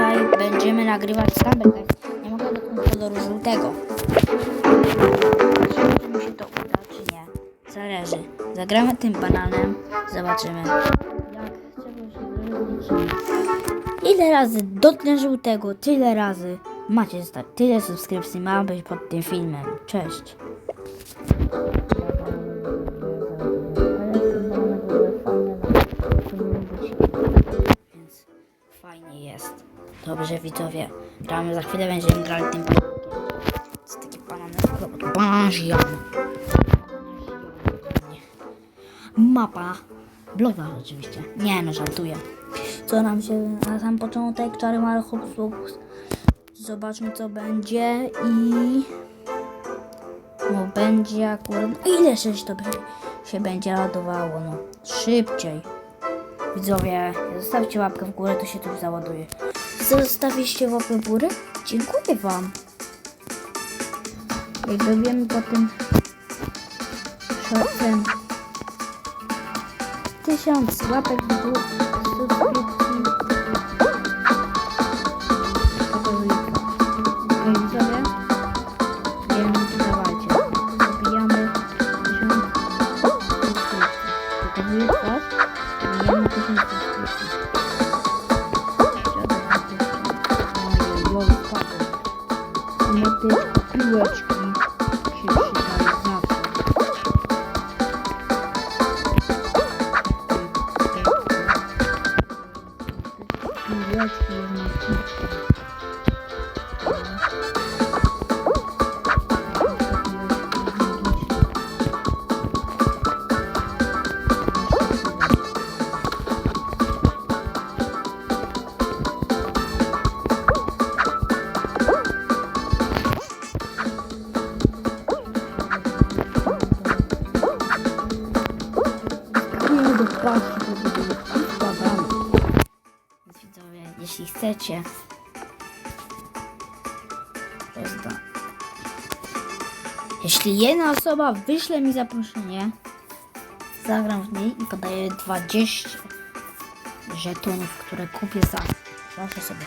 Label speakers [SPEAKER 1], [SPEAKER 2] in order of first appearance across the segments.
[SPEAKER 1] dzisiaj będziemy nagrywać Stumble Nie mogę do koloru żółtego. Czy mi się to uda, czy nie? Zależy. Zagramy tym bananem, zobaczymy. Ile razy dotknę żółtego, tyle razy macie. Tyle subskrypcji ma być pod tym filmem. Cześć. Dobrze widzowie, gramy za chwilę będziemy grali tym banankiem. To jest taki banan robot. Banzian. Mapa. Bloga oczywiście. Nie no, żartuję. Co nam się na sam początek? Czary Mary Hop Flux. Zobaczmy co będzie i... No będzie akurat... Ile sześć to się będzie ładowało, no. Szybciej. Widzowie, zostawcie łapkę w górę, to się tu załaduje. Zostawiliście łapkę w górę? Dziękuję wam. Jak dobijemy potem shortem tysiąc łapek w górę, Piłeczki jednak ciężkie. Nie do chcecie. Jeśli jedna osoba wyśle mi zaproszenie, zagram w niej i podaję 20 żetonów, które kupię za. Proszę sobie.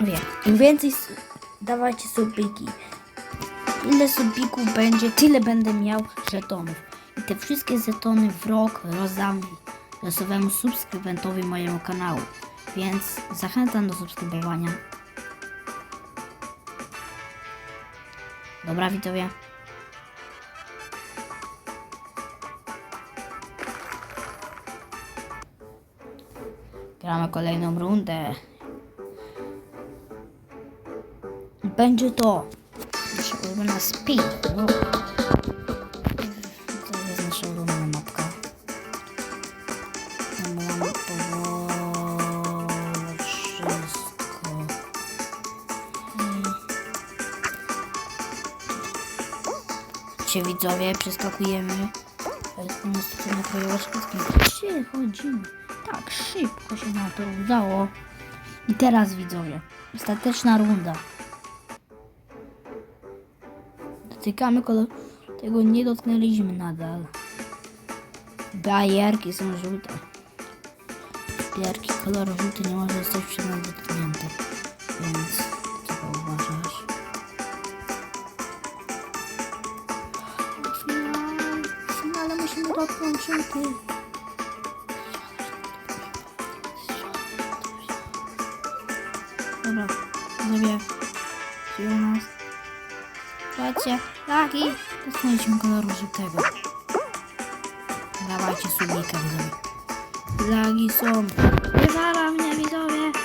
[SPEAKER 1] Wie, im więcej dawajcie subiki. Ile subików będzie, tyle będę miał żetonów. I te wszystkie żetony w rok rozdam losowemu subskrybentowi mojego kanału. Więc zachęcam do subskrybowania. Dobra widzowie. Gramy kolejną rundę. Będzie to nasza ulubiona speed. No. To jest nasza ulubiona mapka. Mamy powoli Widzowie, przeskakujemy. Przechodzimy. Tak szybko się nam to udało. I teraz widzowie, ostateczna runda. Dotykamy kolor. Tego nie dotknęliśmy nadal. Bajerki są żółte. Bajerki koloru żółty nie może zostać przez nas dotknięty. Więc co to dotknąć żółty. Dobra, zrobię. Czyli u nas. Słuchajcie, lagi. Dotknęliśmy koloru żółtego. Dawajcie subika, widzowie. Lagi są. Wywala mnie, widzowie.